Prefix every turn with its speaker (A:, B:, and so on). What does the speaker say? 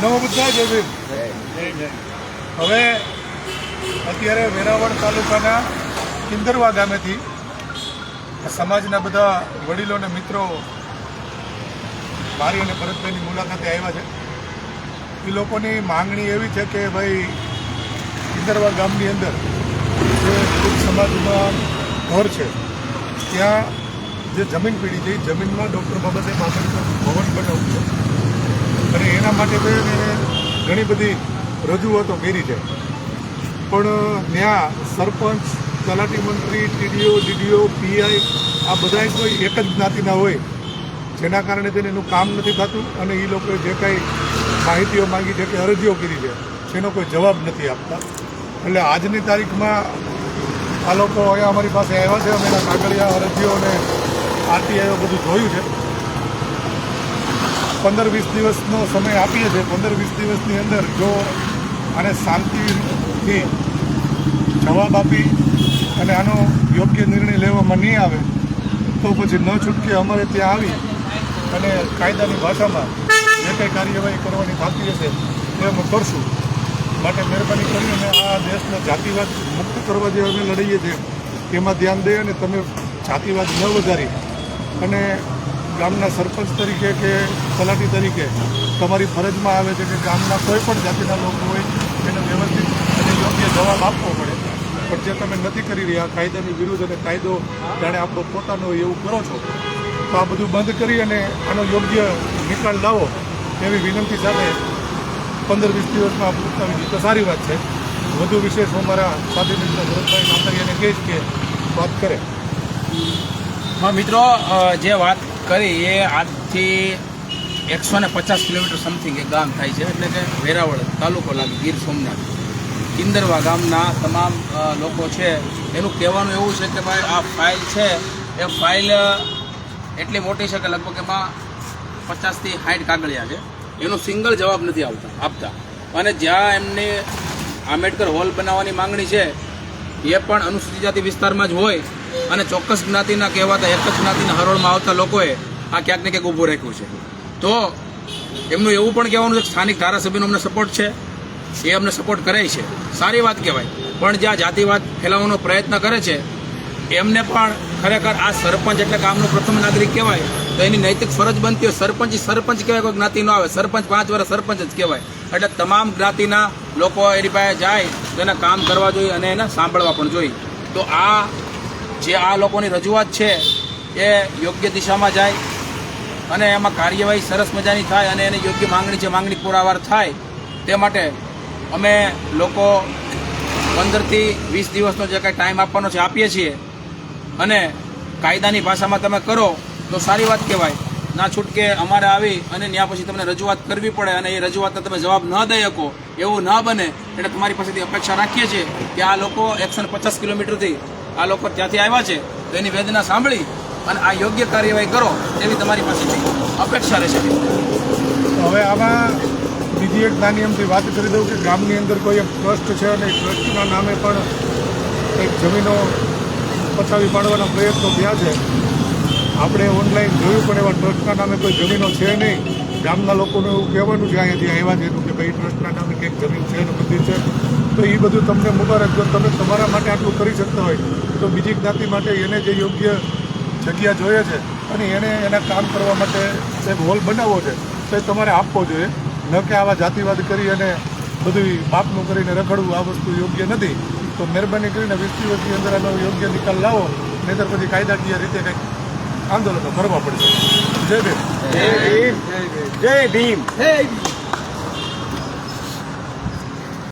A: નવ બધા જય જય હવે અત્યારે વેરાવળ તાલુકાના કિંદરવા ગામેથી સમાજના બધા વડીલો અને મિત્રો મારી અને ભરતભાઈની મુલાકાતે આવ્યા છે. એ લોકોની માંગણી એવી છે કે ભાઈ કિંદરવા ગામની અંદર જે સમાજમાં ઘર છે, ત્યાં જે જમીન પીડી છે, એ જમીનમાં ડૉક્ટર બાબા સાહેબ આંબેડકર ભવન બનાવવું છે. અને એના માટે મેં ઘણી બધી રજૂઆતો કરી છે. પણ ત્યાં સરપંચ, તલાટી મંત્રી, ટીડીઓ, ડીડીઓ, પીઆઈ, આ બધાય કોઈ એક જ જ્ઞાતિના હોય, જેના કારણે તેને એનું કામ નથી થતું અને એ લોકોએ જે કાંઈ માહિતીઓ માંગી છે કે અરજીઓ કરી છે તેનો કોઈ જવાબ નથી આપતા. એટલે આજની તારીખમાં આ લોકો અહીંયા અમારી પાસે આવ્યા છે, અમે એના કાગળિયા, અરજીઓ અને આરટીઆઈઓ બધું જોયું છે. પંદર વીસ દિવસનો સમય આપીએ છીએ. પંદર વીસ દિવસની અંદર જો આને શાંતિથી જવાબ આપી અને આનો યોગ્ય નિર્ણય લેવામાં નહીં આવે, તો પછી ન છૂટકે અમારે ત્યાં આવી અને કાયદાની ભાષામાં જે કંઈ કાર્યવાહી કરવાની બાકી હશે તે અમે કરશું. માટે મહેરબાની કરી અને આ દેશને જાતિવાદ મુક્ત કરવા જે અમે લડીએ છીએ તેમાં ધ્યાન દે અને તમે જાતિવાદ ન વધારી. અને ગામના સરપંચ તરીકે કે તલાટી તરીકે તમારી ફરજમાં આવે છે કે ગામના કોઈ પણ જાતિના લોકો હોય, એને વ્યવસ્થિત અને યોગ્ય જવાબ આપવો પડે. પણ જે તમે નથી કરી રહ્યા, કાયદાની વિરુદ્ધ અને કાયદો જાણે આપણો પોતાનો એવું કરો છો, તો આ બધું બંધ કરી અને આનો યોગ્ય નિકાલ લાવો એવી વિનંતી સાથે પંદર વીસ દિવસમાં પૂછતા તો સારી વાત છે. વધુ વિશેષ હું મારા સાથી મિત્ર ભરતભાઈ કાંકરિયાને કહીશ કે વાત કરે.
B: હા, મિત્રો જે વાત કરી, એ આજથી એકસો ને પચાસ કિલોમીટર સમથિંગ એ ગામ થાય છે, એટલે કે વેરાવળ તાલુકો લાગે, ગીર સોમનાથ. કિંદરવા ગામના તમામ લોકો છે, એનું કહેવાનું એવું છે કે ભાઈ, આ ફાઇલ છે, એ ફાઇલ એટલી મોટી છે કે લગભગ એમાં પચાસથી સાઠ કાગળિયા છે. એનો સિંગલ જવાબ નથી આવતા, આપતા. અને જ્યાં એમની આંબેડકર હોલ બનાવવાની માંગણી છે, એ પણ અનુસૂચિત જાતિ વિસ્તારમાં જ હોય અને ચોક્કસ જ્ઞાતિના કહેવાતા, એક જ જ્ઞાતિના હરોળમાં આવતા લોકોએ આ ક્યાંક ને ક્યાંક ઊભું રાખ્યું છે. તો એમનું એવું પણ કહેવાનું છે કે સ્થાનિક ધારાસભ્યનો અમને સપોર્ટ છે. એ અમને સપોર્ટ કરે છે. સારી વાત કહેવાય. પણ જ્યાં જાતિવાદ ફેલાવવાનો પ્રયત્ન કરે છે, એમને પણ ખરેખર આ સરપંચ એટલે ગામનો પ્રથમ નાગરિક કહેવાય, તો એની નૈતિક ફરજ બનતી હોય. સરપંચ સરપંચ કહેવાય, કોઈ જ્ઞાતિ ન આવે. સરપંચ પાંચ વર્ષ સરપંચ જ કહેવાય. એટલે તમામ જ્ઞાતિના લોકો એની પાસે જાય, તો એને કામ કરવા જોઈએ અને એને સાંભળવા પણ જોઈએ. તો આ જે આ લોકોની રજૂઆત છે, એ યોગ્ય દિશામાં જાય અને એમાં કાર્યવાહી સરસ મજાની થાય અને એની યોગ્ય માંગણી છે માંગણી પુરાવાર થાય, તે માટે અમે લોકો પંદરથી વીસ દિવસનો જે કાંઈ ટાઈમ આપવાનો છે, આપીએ છીએ. અને કાયદાની ભાષામાં તમે કરો, તો સારી વાત કહેવાય. ના છૂટકે અમારે આવી અને ત્યાં પછી તમને રજૂઆત કરવી પડે અને એ રજૂઆતનો તમે જવાબ ન દઈ શકો, એવું ન બને. એટલે તમારી પાસેથી અપેક્ષા રાખીએ છીએ કે આ લોકો એકસો પચાસ કિલોમીટરથી આ લોકો ત્યાંથી આવ્યા છે, તો એની વેદના સાંભળી અને આ યોગ્ય કાર્યવાહી કરો એવી તમારી પાસેથી અપેક્ષા રહેશે.
A: હવે આમાં બીજી એક નાની એમથી વાત કરી દઉં કે ગામની અંદર કોઈ એક ટ્રસ્ટ છે અને ટ્રસ્ટના નામે પણ એક જમીનો પછાવી પાડવાના પ્રયત્નો થયા છે. આપણે ઓનલાઈન જોયું પણ એવા ટ્રસ્ટના નામે કોઈ જમીનો છે નહીં. ગામના લોકોનું એવું કહેવાનું છે, અહીંયાથી આવ્યા છે. કે, ભાઈ, ટ્રસ્ટના નામે કંઈક જમીન છે ને બધી છે. તો એ બધું તમને મુબારક જો તમે તમારા માટે આટલું કરી શકતા હોય તો બીજી જ્ઞાતિ માટે એને જે યોગ્ય જગ્યા જોઈએ છે અને એને એના કામ કરવા માટે સાહેબ હોલ બનાવવો છે, તો તમારે આપવો જોઈએ. ન કે આવા જાતિવાદ કરી અને બધું પાપનું કરીને રખડવું આ વસ્તુ યોગ્ય નથી. તો મહેરબાની કરીને વીસ દિવસની અંદર આનો યોગ્ય નિકાલ લાવો, નહીતર પછી કાયદાકીય રીતે કંઈક આંદોલનો કરવા પડશે. જય ભીમ.
C: જય ભીમ.